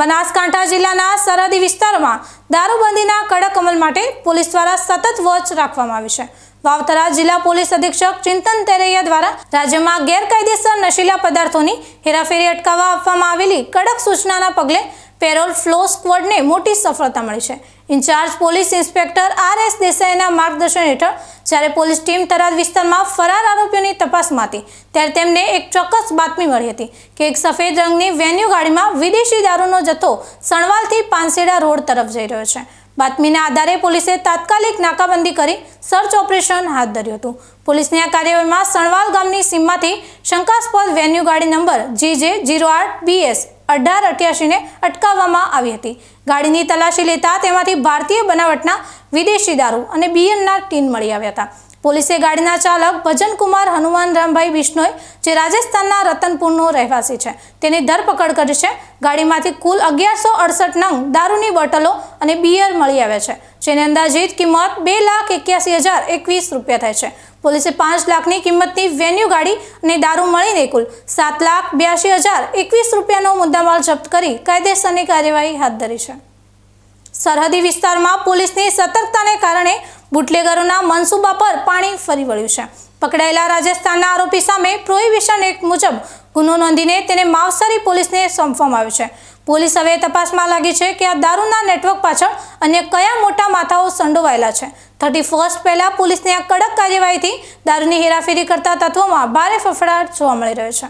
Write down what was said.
બનાસકાંઠા જિલ્લાના સરહદી વિસ્તારોમાં દારૂબંધીના કડક અમલ માટે પોલીસ દ્વારા સતત વોચ રાખવામાં આવી છે. વાવતરા જિલ્લા પોલીસ અધિક્ષક ચિંતન તેરૈયા દ્વારા રાજ્યમાં ગેરકાયદેસર નશીલા પદાર્થોની હેરાફેરી અટકાવવા આપવામાં આવેલી કડક સૂચનાના પગલે પેરોલ ફ્લો સ્કવોડને મોટી સફળતા મળી છે. Incharge police inspector R S દેસાઈના માર્ગદર્શન હેઠળ જ્યારે પોલીસ ટીમ થરાદ વિસ્તારમાં ફરાર આરોપીઓની તપાસમાં હતી ત્યારે તેમને એક ચોક્કસ બાતમી મળી હતી કે એક સફેદ રંગની વેન્યુ ગાડીમાં વિદેશી દારૂનો જથ્થો સણવાલથી પાનસેડા રોડ તરફ જઈ રહ્યો છે. બાતમીના આધારે પોલીસે તાત્કાલિક નાકાબંધી કરી સર્ચ ઓપરેશન હાથ ધર્યું હતું. પોલીસની આ કાર્યવાહીમાં સણવાલ ગામની સીમમાંથી શંકાસ્પદ વેન્યુ ગાડી નંબર જી જે જીરો આઠ બીએસ અઢાર અઠ્યાસીને અટકાવવામાં આવી હતી. ગાડીની તલાશી લેતા તેમાંથી ભારતીય બનાવટના વિદેશી દારૂ અને બિયરના ટીન મળી આવ્યા હતા. પોલીસે ગાડીના ચાલક ભજનકુમાર હનુમાન રામભાઈ બિશ્નોઈ જે રાજસ્થાનના રતનપુરનો રહેવાસી છે, તેની ધરપકડ કરી છે. ગાડીમાંથી કુલ અગિયારસો અડસઠ નંગ દારૂની બોટલો અને બિયર મળી આવે છે, જેની અંદાજિત કિંમત બે લાખ એક્યાસી હજાર એકવીસ રૂપિયા થાય છે. પોલીસે પાંચ લાખની કિંમતની વેન્યુ ગાડી અને દારૂ મળીને કુલ સાત લાખ બ્યાસી હજાર એકવીસ રૂપિયાનો મુદ્દામાલ જપ્ત કરી કાયદેસરની કાર્યવાહી હાથ ધરી છે. સરહદી વિસ્તારમાં પોલીસની સતર્કતાને કારણે બુટલેગરોના મનસૂબા પર પાણી ફરી વળ્યું છે. પકડાયેલા રાજસ્થાનના આરોપી સામે પ્રોહિબિશન એક્ટ મુજબ ગુનો નોંધીને તેને માવસારી પોલીસને સોંપવામાં આવ્યો છે. પોલીસ હવે તપાસમાં લાગી છે કે આ દારૂના નેટવર્ક પાછળ અન્ય કયા મોટા માથાઓ સંડોવાયેલા છે. થર્ટી ફર્સ્ટ પહેલાં પોલીસની આ કડક કાર્યવાહીથી દારૂની હેરાફેરી કરતા તત્વોમાં ભારે ફફડાટ જોવા મળી રહ્યો છે.